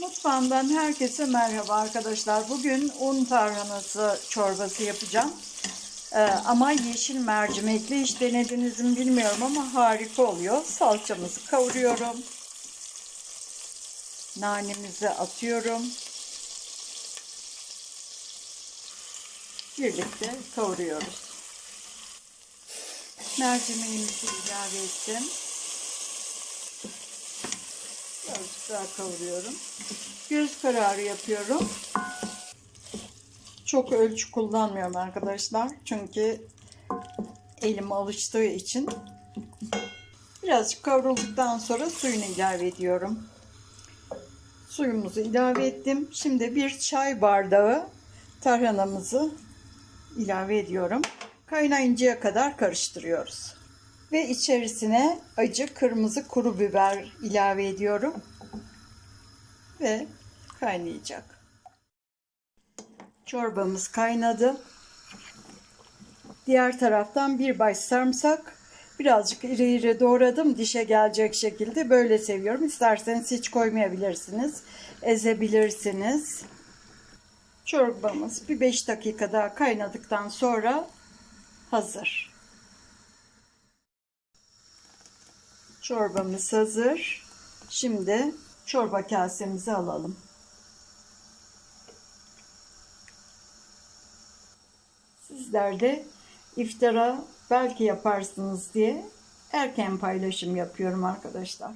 Mutfağımdan herkese merhaba arkadaşlar. Bugün un tarhanası çorbası yapacağım. Ee, ama yeşil mercimekli hiç denediniz mi bilmiyorum ama harika oluyor. Salçamızı kavuruyorum. Nanemizi atıyorum. Birlikte kavuruyoruz. Mercimeğimizi ilave ettim. Daha kavuruyorum. Göz kararı yapıyorum. Çok ölçü kullanmıyorum arkadaşlar. Çünkü elim alıştığı için. Birazcık kavrulduktan sonra suyunu ilave ediyorum. Suyumuzu ilave ettim. Şimdi bir çay bardağı tarhanamızı ilave ediyorum. Kaynayıncaya kadar karıştırıyoruz. Ve içerisine acı kırmızı kuru biber ilave ediyorum. Ve kaynayacak. Çorbamız kaynadı. Diğer taraftan bir baş sarımsak birazcık iri iri doğradım dişe gelecek şekilde böyle seviyorum. İsterseniz hiç koymayabilirsiniz. Ezebilirsiniz. Çorbamız bir 5 dakika daha kaynadıktan sonra hazır. Çorbamız hazır. Şimdi çorba kasemizi alalım. Sizler de iftara belki yaparsınız diye erken paylaşım yapıyorum arkadaşlar.